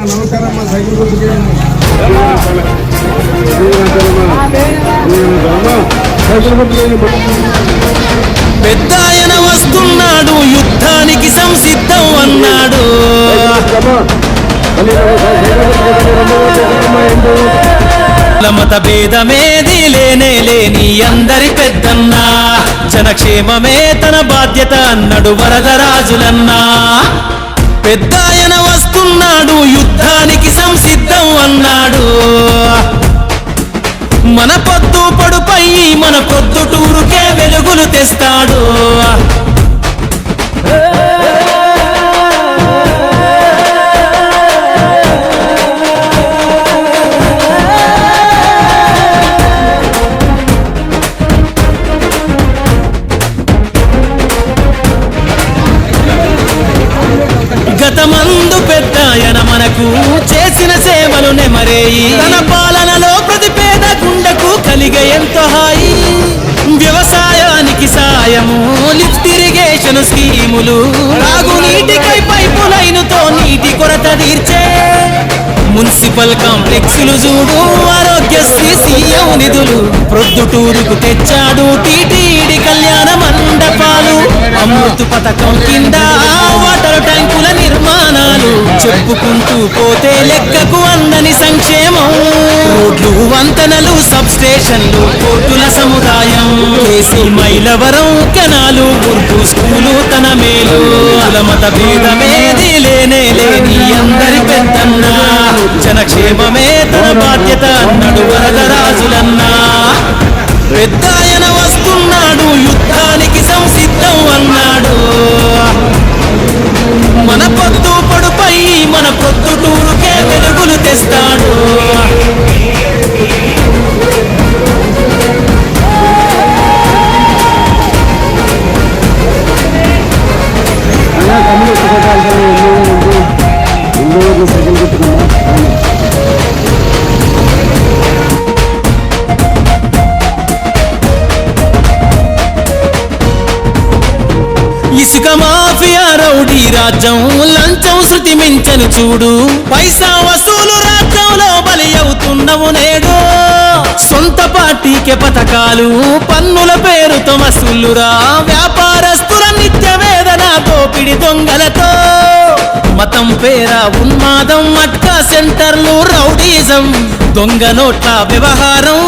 Cycle cycle పెద్ద ఆయన వస్తున్నాడు యుద్ధానికి సంసిద్ధం అన్నాడు. మత భేదమేది లేనే లేని అందరి పెద్దన్నా. జనక్షేమమే తన బాధ్యత అన్నాడు వరదరాజులన్నా పెద్ద మన పొద్దు పొడుపై మన పొద్దుటూరుకే వెలుగులు తెస్తాడు. గతమందు పెద్దాయన మనకు చేసిన సేవలు నెమరేయి. తన పాలన గుండెకు కలిగే ఎంతో హాయి. వ్యవసాయానికి సాయము లిఫ్ట్ ఇరిగేషన్ స్కీములు. నీటికై పైపు లైనుతో నీటి కొరత తీర్చే మున్సిపల్ కాంప్లెక్సులు చూడు ఆరోగ్యశ్రీ సీఎం నిధులు. ప్రొద్దుటూరుకు తెచ్చాడు టీటీడీ కళ్యాణ మండపాలు. అమృత్ పథకం కింద వాటర్ ట్యాంకుల నిర్మాణాలు. చెప్పుకుంటూ పోతే లెక్కకు అందని సంక్షేమం. సబ్ స్టేషన్లు కోర్టుల సముదాయం KC Mylavaram canal Urdu school తన మేలు మత భేదమేది లేనే లేని అందరి పెద్దన్న జనక్షేమమే తన బాధ్యత అన్నాడు ఇసుక మాఫియా రౌడీ రాజ్యం లంచం శృతి మించను చూడు. పైసా వసూలు రాజ్యంలో బలి అవుతున్నావు నేడు. సొంత పార్టీకే పథకాలు పన్నుల పేరుతో వసూలురా వ్యాపారస్తు దోపిడి దొంగలతో మతం పేర ఉన్మాదం మట్కా సెంటర్లు రౌడీజం. దొంగ నోట్ల వ్యవహారం